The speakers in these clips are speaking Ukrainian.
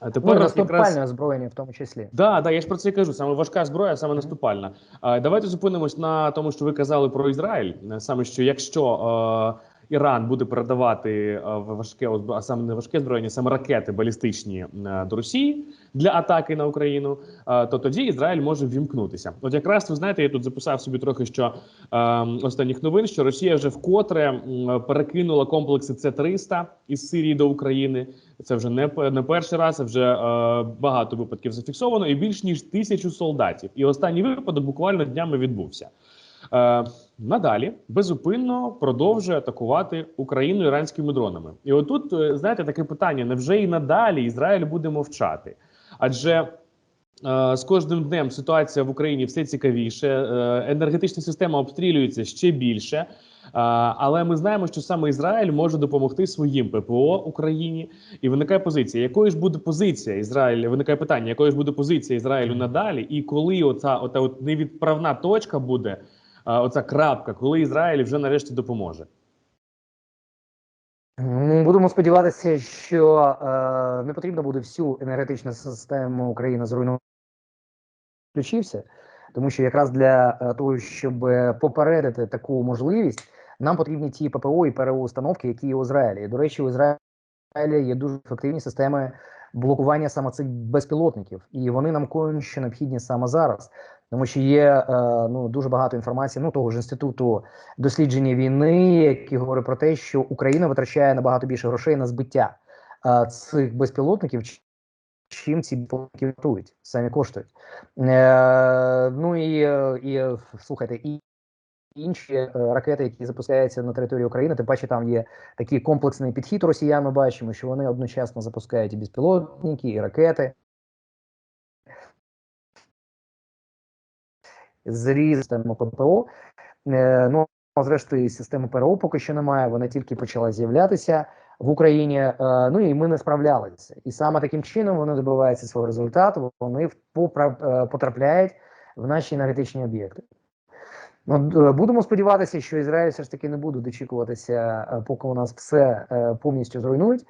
А Ну, тепер якраз... наступальне озброєння в тому числі. Да, да, я ж про це і кажу. Саме важка зброя, саме наступальна. А, давайте зупинимось на тому, що ви казали про Ізраїль. Саме що якщо е, Іран буде передавати е, важке а саме не важке зброєння, саме ракети балістичні е, до Росії для атаки на Україну, е, то тоді Ізраїль може ввімкнутися. От якраз ви знаєте, я тут записав собі трохи що е, останніх новин, що Росія вже вкотре перекинула комплекси С-300 із Сирії до України. Це вже не, не перший раз, а вже е, багато випадків зафіксовано, і більш ніж тисячу солдатів. І останній випадок буквально днями відбувся. Е, надалі безупинно продовжує атакувати Україну іранськими дронами. І отут, е, знаєте, таке питання: невже і надалі Ізраїль буде мовчати? Адже е, з кожним днем ситуація в Україні все цікавіше, е, енергетична система обстрілюється ще більше. Але ми знаємо, що саме Ізраїль може допомогти своїм ППО Україні, і виникає позиція, якою ж буде позиція Ізраїля? Виникає питання, якою ж буде позиція Ізраїлю надалі, і коли оця ота от невідправна точка буде, оця крапка, коли Ізраїль вже нарешті допоможе. Будемо сподіватися, що е, не потрібно буде всю енергетичну систему України зруйнувати. Включився, тому що якраз для е, того, щоб попередити таку можливість, нам потрібні ті ППО і ПРО установки, які є у Ізраїлі. До речі, у Ізраїлі є дуже ефективні системи блокування саме цих безпілотників, і вони нам конче необхідні саме зараз. Тому що є е, ну дуже багато інформації, ну того ж інституту дослідження війни, які говорить про те, що Україна витрачає набагато більше грошей на збиття е, цих безпілотників, чим ці безпілотники вартують, самі коштують. Е, ну і, і слухайте, і інші ракети, які запускаються на території України, тим паче там є такий комплексний підхід росіян. Ми бачимо, що вони одночасно запускають і безпілотники, і ракети. З різами ППО. Е, ну, зрештою, системи ПРО поки що немає, вона тільки почала з'являтися в Україні. Е, ну і ми не справлялися. І саме таким чином вони добиваються свого результату, вони е, потрапляють в наші енергетичні об'єкти. Ну, будемо сподіватися, що Ізраїль все ж таки не буде дочікуватися, поки у нас все повністю зруйнують.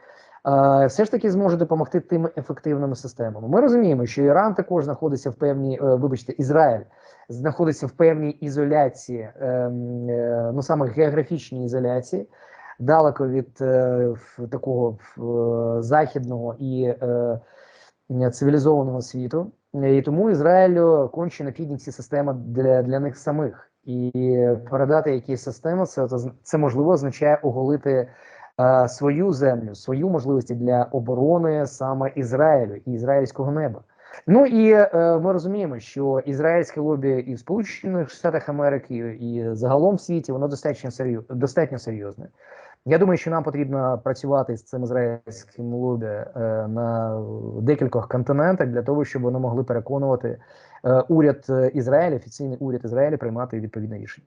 Все ж таки зможе допомогти тим ефективними системами. Ми розуміємо, що Іран також знаходиться в певній, е, вибачте, Ізраїль знаходиться в певній ізоляції, ем, е, ну саме географічній ізоляції, далеко від е, такого західного і цивілізованого світу. І тому Ізраїлю конче необхідні ці системи для, для них самих. І передати якісь системи, це, це можливо означає оголити е, свою землю, свою можливості для оборони саме Ізраїлю і ізраїльського неба. Ну і е, ми розуміємо, що ізраїльське лобі і в Сполучених Штатах Америки, і загалом в світі воно достатньо серйоз, достатньо серйозне. Я думаю, що нам потрібно працювати з цим ізраїльським лобі е, на декількох континентах для того, щоб вони могли переконувати е, уряд Ізраїля, офіційний уряд Ізраїля, приймати відповідне рішення.